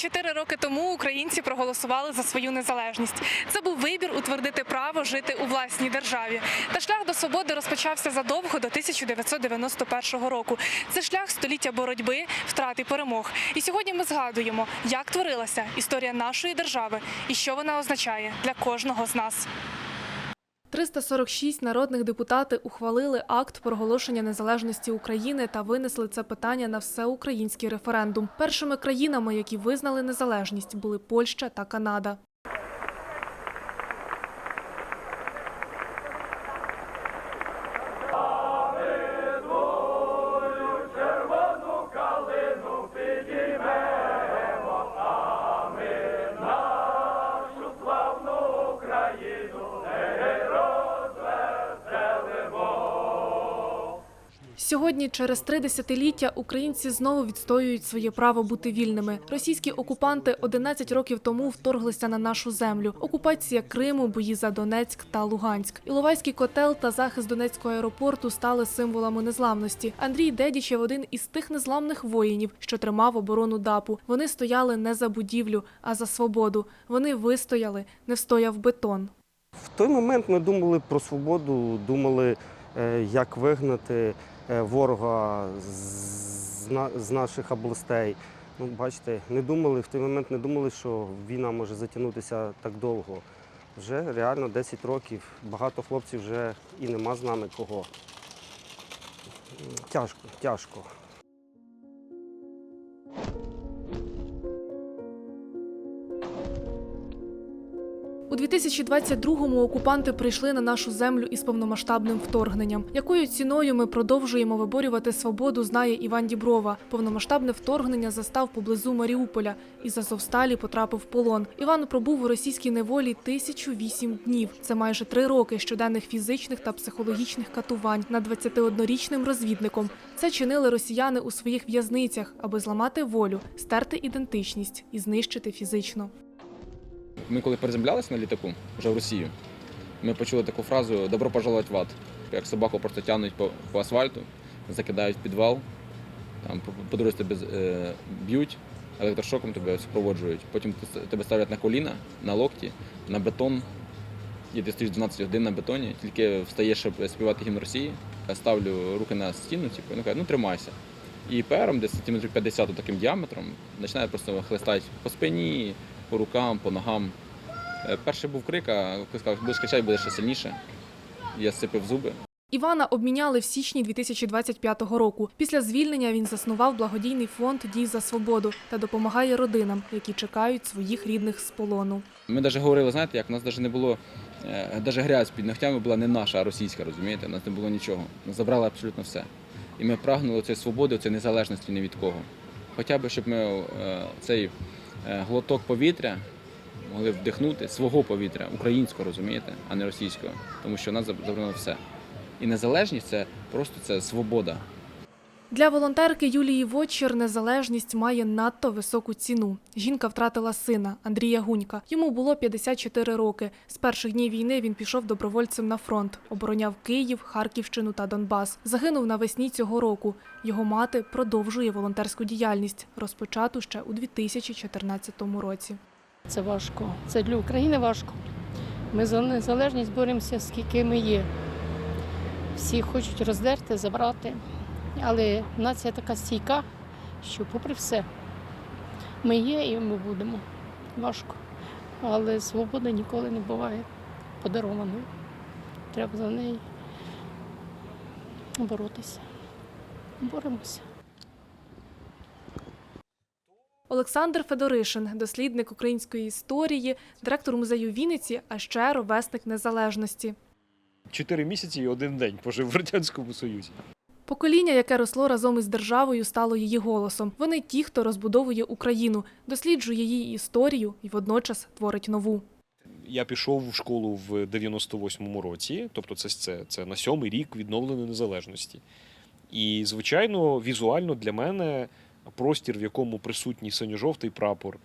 74 роки тому українці проголосували за свою незалежність. Це був вибір утвердити право жити у власній державі. Та шлях до свободи розпочався задовго до 1991 року. Це шлях століття боротьби, втрат і перемог. І сьогодні ми згадуємо, як творилася історія нашої держави і що вона означає для кожного з нас. 346 народних депутати ухвалили акт проголошення незалежності України та винесли це питання на всеукраїнський референдум. Першими країнами, які визнали незалежність, були Польща та Канада. Сьогодні, через три десятиліття, українці знову відстоюють своє право бути вільними. Російські окупанти 11 років тому вторглися на нашу землю. Окупація Криму, бої за Донецьк та Луганськ. Іловайський котел та захист Донецького аеропорту стали символами незламності. Андрій Дедічев один із тих незламних воїнів, що тримав оборону ДАПу. Вони стояли не за будівлю, а за свободу. Вони вистояли, не встояв бетон. В той момент ми думали про свободу, думали, як вигнати е, ворога з наших областей. Ну, бачите, не думали, в той момент не думали, що війна може затягнутися так довго. Вже реально 10 років, багато хлопців вже і нема з нами кого. Тяжко, тяжко. У 2022-му окупанти прийшли на нашу землю із повномасштабним вторгненням. Якою ціною ми продовжуємо виборювати свободу, знає Іван Діброва. Повномасштабне вторгнення застав поблизу Маріуполя і з Азовсталі потрапив в полон. Іван пробув у російській неволі 1008 днів. Це майже три роки щоденних фізичних та психологічних катувань над 21-річним розвідником. Це чинили росіяни у своїх в'язницях, аби зламати волю, стерти ідентичність і знищити фізично. Ми коли приземлялися на літаку вже в Росію, ми почули таку фразу Добро пожаловать в ад. Як собаку просто тягнуть по, по асфальту, закидають в підвал, там по, дорозі тебе е, б'ють, електрошоком тебе супроводжують. Потім тебе ставлять на коліна, на локті, на бетон. І ти стоїш 12 годин на бетоні, тільки встаєш, щоб співати гімн Росії. Ставлю руки на стіну, типу, ну кажу, ну тримайся. І пером, десь сантиметрів 50 таким діаметром, починає просто хлестати по спині, по рукам, по ногам. Е, Перший був крик, а коли сказав, будеш кричати, буде ще сильніше. Я сцепив зуби. Івана обміняли в січні 2025 року. Після звільнення він заснував благодійний фонд Дій за свободу та допомагає родинам, які чекають своїх рідних з полону. Ми навіть говорили, знаєте, як у нас навіть не було, навіть грязь під ногтями була не наша, а російська, розумієте? У нас не було нічого. Нас забрали абсолютно все. І ми прагнули цієї свободи, цієї незалежності ні від кого. Хоча б, щоб ми е, цей е, глоток повітря могли вдихнути свого повітря, українського, розумієте, а не російського. Тому що нас забрано все. І незалежність це просто це свобода. Для волонтерки Юлії Вотчер незалежність має надто високу ціну. Жінка втратила сина Андрія Гунька. Йому було 54 роки. З перших днів війни він пішов добровольцем на фронт, обороняв Київ, Харківщину та Донбас. Загинув навесні цього року. Його мати продовжує волонтерську діяльність, розпочату ще у 2014 році. Це важко. Це для України важко. Ми за незалежність боремося, скільки ми є. Всі хочуть роздерти, забрати. Але нація така стійка, що попри все, ми є і ми будемо. Важко. Але свобода ніколи не буває подарованою. Треба за неї боротися. Боремося. Олександр Федоришин, дослідник української історії, директор музею Вінниці, а ще ровесник незалежності. Чотири місяці і один день пожив в Радянському Союзі. Покоління, яке росло разом із державою, стало її голосом. Вони ті, хто розбудовує Україну, досліджує її історію і водночас творить нову. Я пішов в школу в 98-му році, тобто це, це, це на сьомий рік відновленої незалежності. І, звичайно, візуально для мене простір, в якому присутній синьо-жовтий прапор,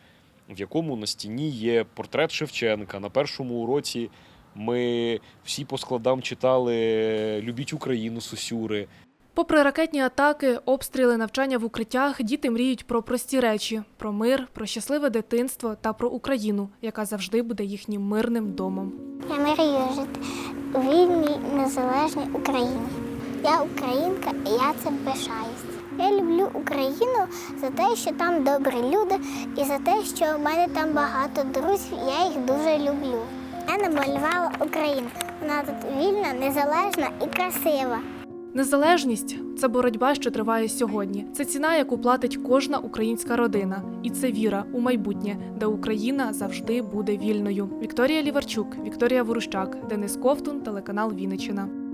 в якому на стіні є портрет Шевченка. На першому уроці ми всі по складам читали Любіть Україну Сосюри. Попри ракетні атаки, обстріли, навчання в укриттях, діти мріють про прості речі: про мир, про щасливе дитинство та про Україну, яка завжди буде їхнім мирним домом. Я мрію жити у вільній, незалежній Україні. Я українка і я цим пишаюсь. Я люблю Україну за те, що там добрі люди, і за те, що в мене там багато друзів, я їх дуже люблю. Я намалювала Україну. Вона тут вільна, незалежна і красива. Незалежність це боротьба, що триває сьогодні. Це ціна, яку платить кожна українська родина, і це віра у майбутнє, де Україна завжди буде вільною. Вікторія Ліварчук, Вікторія Ворущак, Денис Ковтун, телеканал Вінниччина.